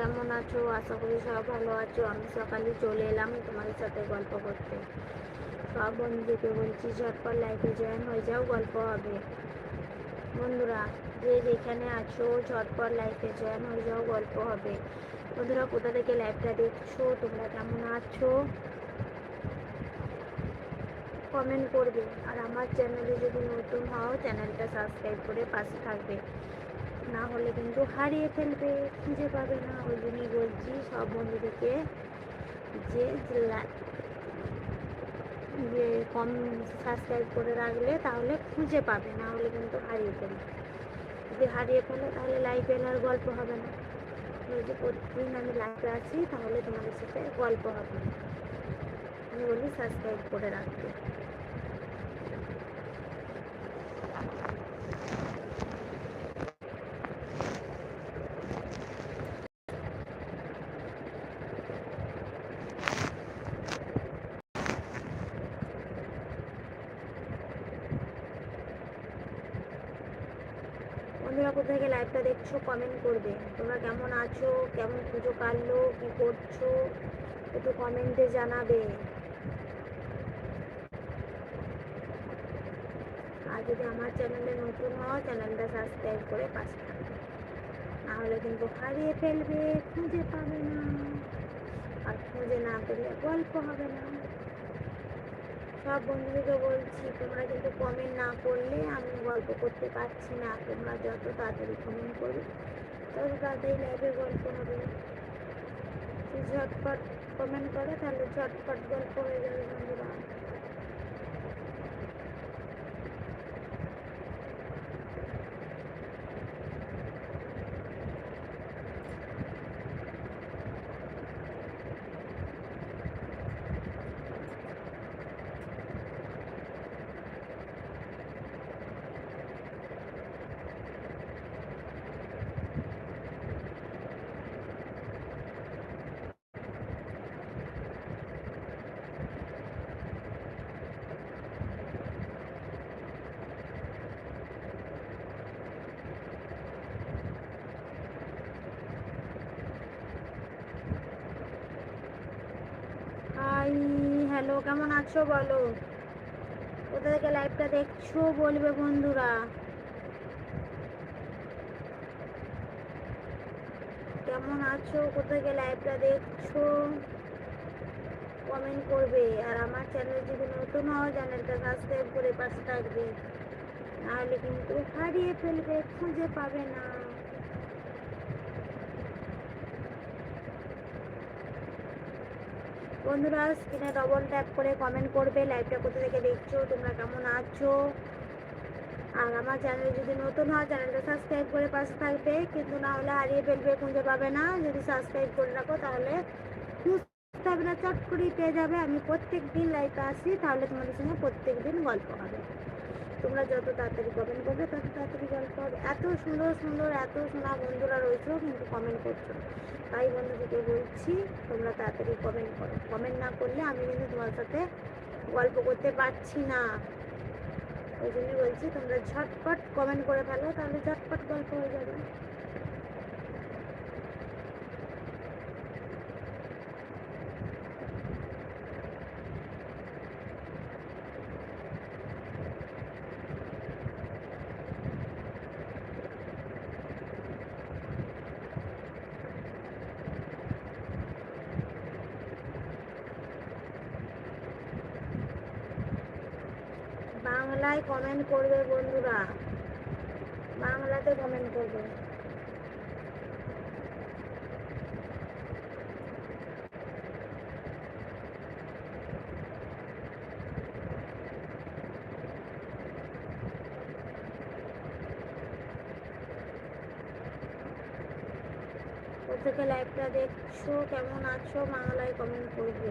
কেমন আছো? আশা করি সব ভালো আছো। আমি সকালে চলে এলাম তোমাদের সাথে গল্প করতে। সব বন্ধুদেরকে বলছি, ঝটপট লাইফে জয়েন হয়ে যাও, গল্প হবে। বন্ধুরা, যে যেখানে আছো, ঝটপট লাইফে জয়েন হয়ে যাও, গল্প হবে। বন্ধুরা, কোথা থেকে লাইভটা দেখছ? তোমরা কেমন আছো? কমেন্ট করবে। আর আমার চ্যানেলে যদি নতুন হও চ্যানেলটা সাবস্ক্রাইব করে পাশে থাকবে। না হলে কিন্তু হারিয়ে ফেলবে, খুঁজে পাবে না। ওই জন্যই বলছি সব বন্ধুদেরকে যে যে কম সাবস্ক্রাইব করে রাখলে তাহলে খুঁজে পাবে, না হলে কিন্তু হারিয়ে ফেলবে। যদি হারিয়ে ফেলে তাহলে লাইফে আর গল্প হবে না। যদি প্রতিদিন আমি লাইফে আছি, তাহলে তোমাদের সাথে গল্প হবে আমি বলি সাবস্ক্রাইব করে রাখতে বন্ধুরা কোথা থেকে দেখছ কমেন্ট করবে। তোমরা কেমন আছো? কেমন পুজো কাটলো? কি করছ? একটু কমেন্টে জানাবে। আর যদি আমার চ্যানেলে নতুন হও চ্যানেলটা সাবস্ক্রাইব করে পাশে থাকবে নাহলে কিন্তু হারিয়ে ফেলবে, খুঁজে পাবে না। আর খুঁজে না পেলে গল্প হবে না। সব বন্ধুদেরকে বলছি, তোমরা কিন্তু কমেন্ট না করলে আমি গল্প করতে পারছি না। তোমরা যত তাড়াতাড়ি কমেন্ট করবে তত তাড়াতাড়ি লাইভে গল্প হবে। ঝটপট কমেন্ট করো, তাহলে ঝটপট গল্প হয়ে যাবে বন্ধুরা। হ্যালো, কেমন আছো বলো? কোথা থেকে লাইভটা দেখছ বলবে বন্ধুরা? কেমন আছো? কোথা থেকে লাইভটা দেখছ? কমেন্ট করবে। আর আমার চ্যানেল যদি নতুন হও চ্যানেলটা সাবস্ক্রাইব করে পাশে থাকবে। নাহলে কিন্তু হারিয়ে ফেলবে, খুঁজে পাবে না। বন্ধুরা স্ক্রিনে ডবল ট্যাপ করে কমেন্ট করবে লাইভটা কোথা থেকে দেখছ, তোমরা কেমন আছো? আর আমার চ্যানেল যদি নতুন হয় চ্যানেলটা সাবস্ক্রাইব করে পাশে থাকবে, কিন্তু না হলে হারিয়ে ফেলবে, খুঁজে পাবে না। যদি সাবস্ক্রাইব করে রাখো, তাহলে খুঁজতে হবে না, চট করেই পেয়ে যাবে। আমি প্রত্যেক দিন লাইভে আসি, তাহলে তোমাদের সঙ্গে প্রত্যেক দিন গল্প হবে। তোমরা যত তাড়াতাড়ি কমেন্ট করবে, তত তাড়াতাড়ি গল্প হবে। এত সুন্দর সুন্দর, এত সোনা বন্ধুরা রয়েছেও কিন্তু কমেন্ট করছ। তাই বন্ধুদেরকে বলছি, তোমরা তাড়াতাড়ি কমেন্ট করো। কমেন্ট না করলে আমি কিন্তু তোমার সাথে গল্প করতে পারছি না। ওই জন্যই বলছি, তোমরা ঝটপট কমেন্ট করে ফেলো, তাহলে ঝটপট গল্প হয়ে যাবে। বাংলায় কমেন্ট করবে বন্ধুরা। বাংলাতে কমেন্ট করবে। কোথেকে লাইভটা দেখছ, কেমন আছো? বাংলায় কমেন্ট করবে।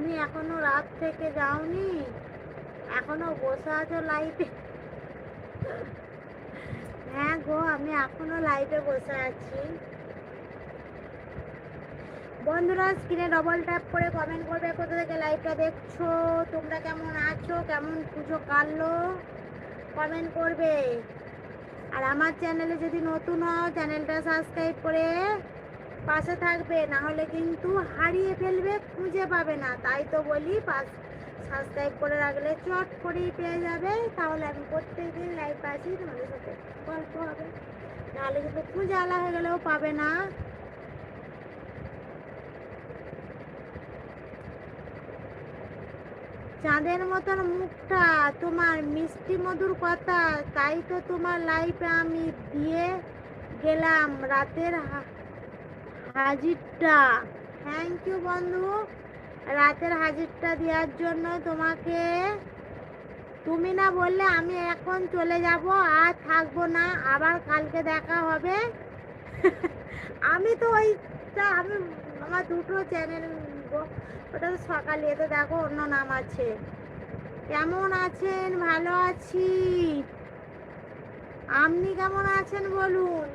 তুমি এখনও রাত থেকে যাওনি? এখনও বসে আছো লাইটে হ্যাঁ গো, আমি এখনও লাইটে বসে আছি। বন্ধুরা স্ক্রিনে ডবল ট্যাপ করে কমেন্ট করবে কোথা থেকে লাইভটা দেখছ? তোমরা কেমন আছো? কেমন পুজো কাটলো? কমেন্ট করবে। আর আমার চ্যানেলে যদি নতুন হও চ্যানেলটা সাবস্ক্রাইব করে পাশে থাকবে না হলে কিন্তু হারিয়ে ফেলবে, খুঁজে পাবে না। তাই তো বলি পাশ সাবস্ক্রাইব করে রাখলে চট করেই পেয়ে যাবে। তাহলে আমি প্রত্যেক দিন লাইভ আসি, তোমাদের সাথে গল্প হবে। নাহলে কিন্তু খুঁজে আলা হয়ে গেলেও পাবে না। চাঁদের মতন মুখটা, তোমার মিষ্টি মধুর কথা, তাই তো তোমার লাইফে আমি দিয়ে গেলাম। রাতের হাজিরটা। থ্যাংক ইউ বন্ধু। রাতের হাজিরটা দেওয়ার জন্য তোমাকে তুমি না বললে আমি এখন চলে যাব, আর থাকব না। আবার কালকে দেখা হবে। আমি তো ওইটা, আমি আমার দুটো চ্যানেল ওটা তো সকালে তো দেখো অন্য নাম আছে। কেমন আছেন? ভালো আছি। আপনি কেমন আছেন বলুন?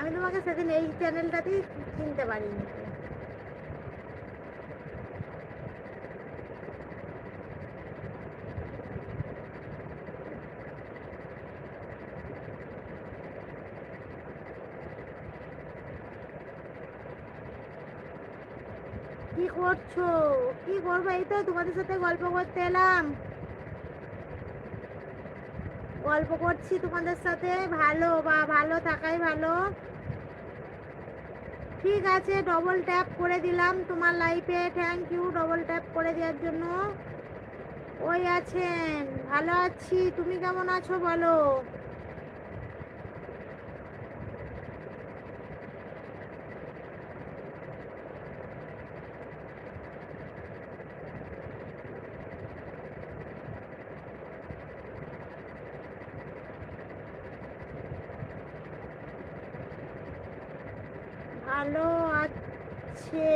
আমি তোমাকে সেদিন এই চ্যানেলটাতেই চিনতে পারিনি। কি করছ? কি করব? এই তো তোমাদের সাথে গল্প করতে এলাম। গল্প করছি তোমাদের সাথে। ভালো, বা ভালো থাকাই ভালো। ঠিক আছে ডবল ট্যাপ করে দিলাম তোমার লাইফে থ্যাংক ইউ ডবল ট্যাপ করে দেওয়ার জন্য। ওই আছেন, ভালো আছি। তুমি কেমন আছো বলো? ভালো আছে।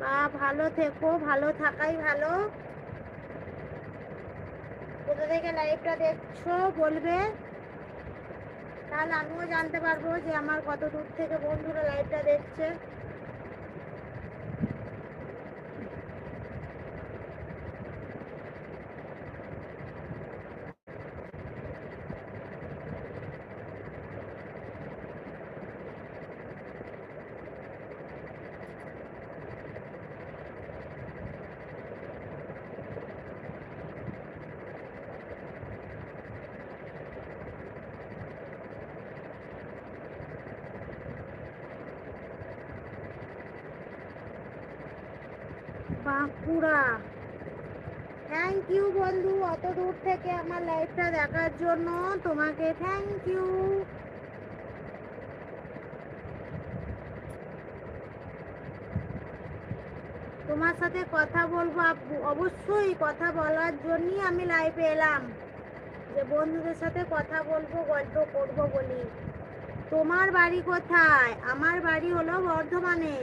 বা ভালো থেকো, ভালো থাকাই ভালো। কোথা থেকে লাইভটা দেখছ বলবে? তাহলে আমিও জানতে পারব যে আমার কত দূর থেকে বন্ধুরা লাইভটা দেখছে। বাঁকুড়া থ্যাংক ইউ বন্ধু, অত দূর থেকে আমার লাইভটা দেখার জন্য তোমাকে থ্যাংক ইউ তোমার সাথে কথা বলব অবশ্যই কথা বলার জন্যই আমি লাইভে এলাম। যে বন্ধুদের সাথে কথা বলব, গল্প করব বলি। তোমার বাড়ি কোথায়? আমার বাড়ি হলো বর্ধমানে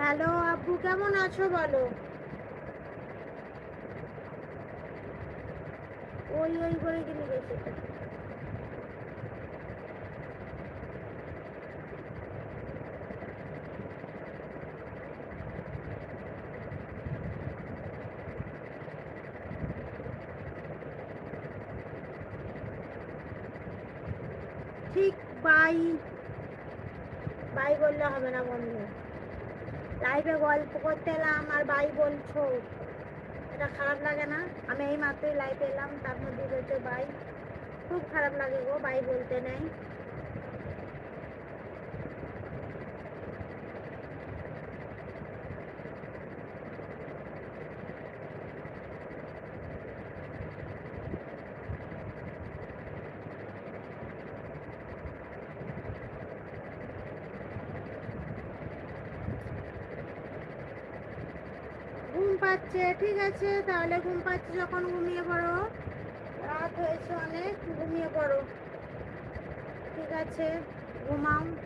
হ্যালো আব্বু কেমন আছো বলো? ওই ওই করে কিনে গেছে ঠিক বাই বাই বললে হবে না বন্ধু। লাইভে গল্প করতে এলাম আর বাই বলছো। এটা খারাপ লাগে না। আমি এই মাত্রই লাইভে এলাম, তার মধ্যে বলছো বাই খুব খারাপ লাগে গো বাই বলতে নেই। পাচ্ছে ঠিক আছে? তাহলে ঘুম পাচ্ছে যখন, ঘুমিয়ে পড়ো। রাত হয়েছে অনেক, ঘুমিয়ে পড়ো। ঠিক আছে? ঘুমাও।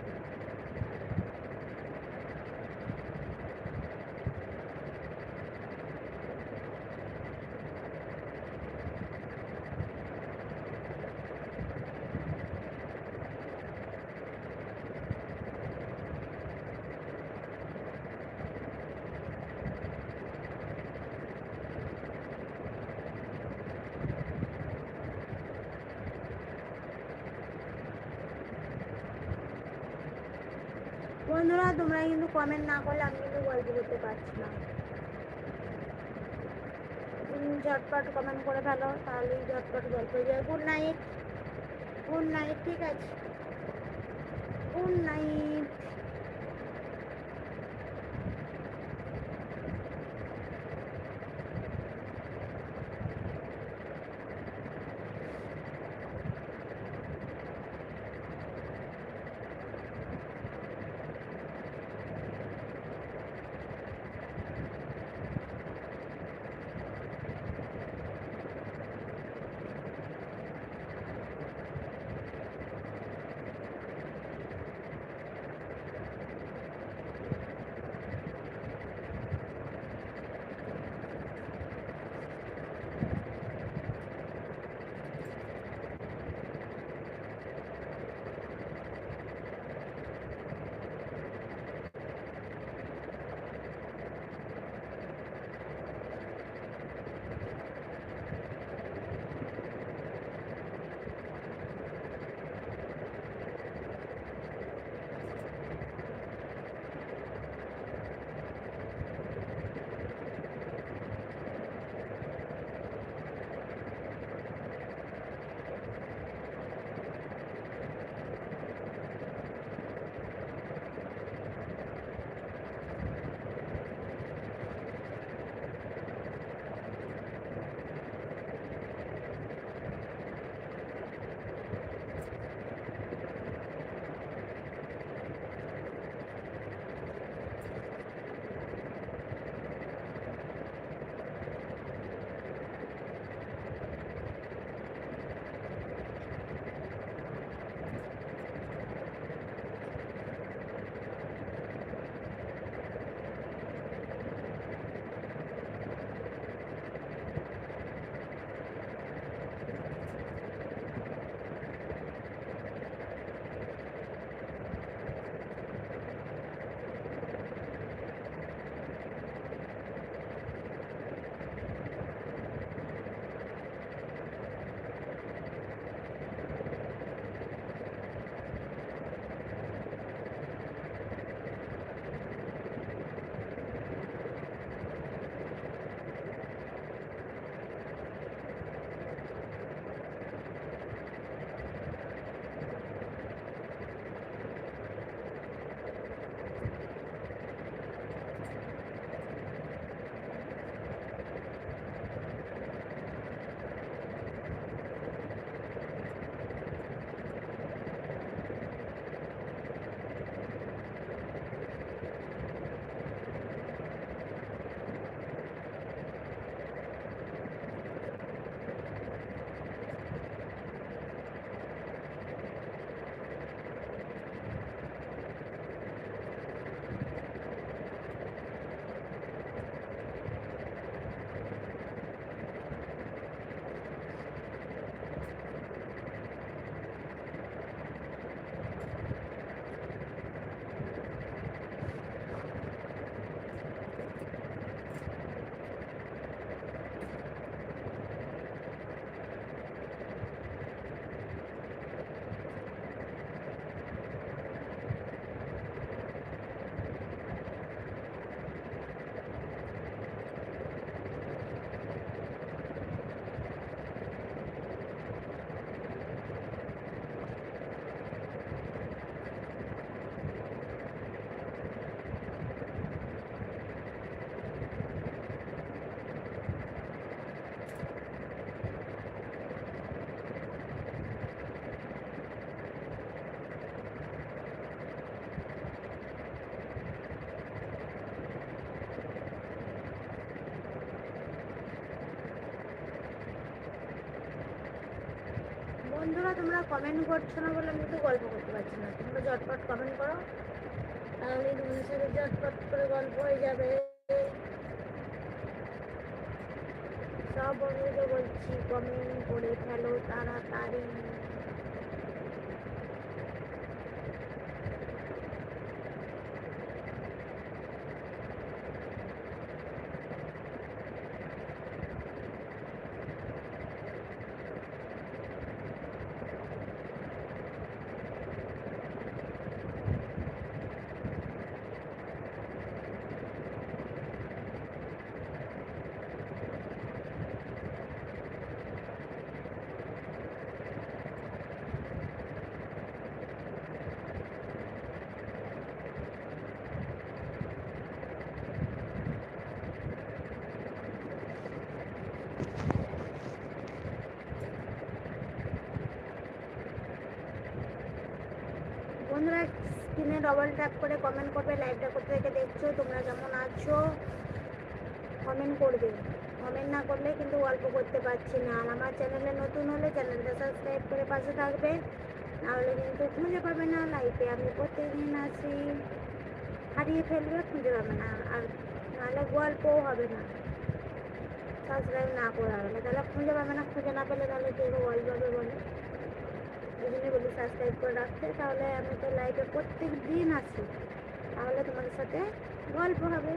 বন্ধুরা, তোমরা কিন্তু কমেন্ট না করলে আমি কিন্তু গল্প করতে পারছি না। ঝটপট কমেন্ট করে ফেলো তাহলেই ঝটপট গল্প হয়ে যাবে। গুড নাইট গুড নাইট ঠিক আছে। গুড নাইট বন্ধুরা, তোমরা কমেন্ট করছ না বলে আমি তো গল্প করতে পারছি না। তোমরা ঝটপট কমেন্ট করো। তাহলে তোমাদের সাথে ঝটপট করে গল্প হয়ে যাবে। সব বন্ধুদের বলছি কমেন্ট করে ফেলো তাড়াতাড়ি। বন্ধুরা, স্ক্রিনে ডবল ট্যাপ করে কমেন্ট করবে লাইভটা কোথা থেকে দেখছ, তোমরা কেমন আছো? কমেন্ট করবে। কমেন্ট না করলে কিন্তু গল্প করতে পারছি না। আর আমার চ্যানেলে নতুন হলে চ্যানেলটা সাবস্ক্রাইব করে পাশে থাকবে। নাহলে কিন্তু খুঁজে পাবে না লাইভে আমি প্রত্যেকদিন আসি হারিয়ে ফেলবে, খুঁজে পাবে না। আর নাহলে গল্পও হবে না। সাবস্ক্রাইব না করা গেলে তাহলে খুঁজে পাবে না, খুঁজে না পেলে তাহলে কেউ গল্প হবে বলে। জন্যই বলি সাবস্ক্রাইব করে রাখতে, তাহলে আমি তো লাইভে প্রত্যেক দিন আসি। তাহলে তোমাদের সাথে গল্প হবে।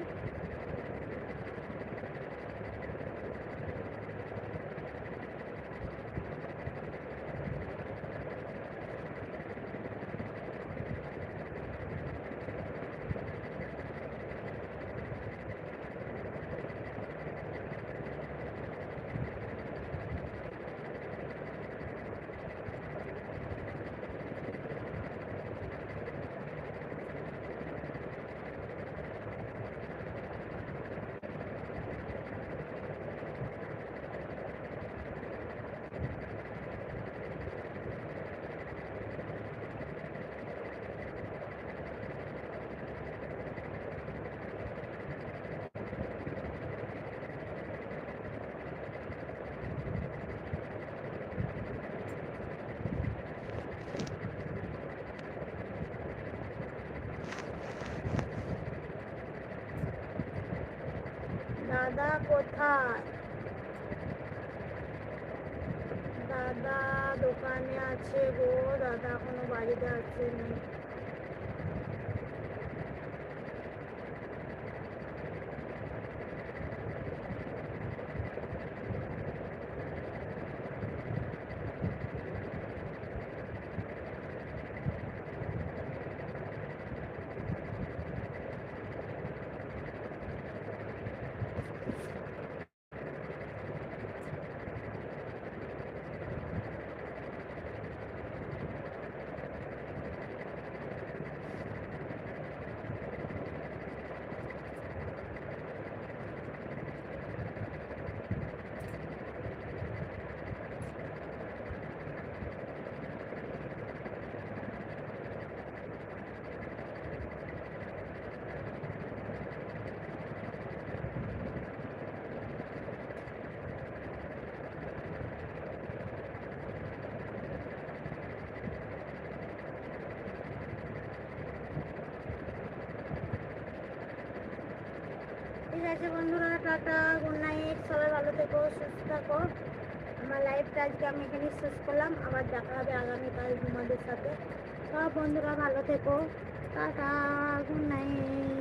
আছে বন্ধুরা, টাটা গুড নাইট সবাই ভালো থেকো, সুস্থ থাকো। আমার লাইফটা আজকে আমি এখানে শেষ করলাম, আবার দেখা হবে আগামীকাল তোমাদের সাথে। সব বন্ধুরা ভালো থেকো, টাটা গুড নাইট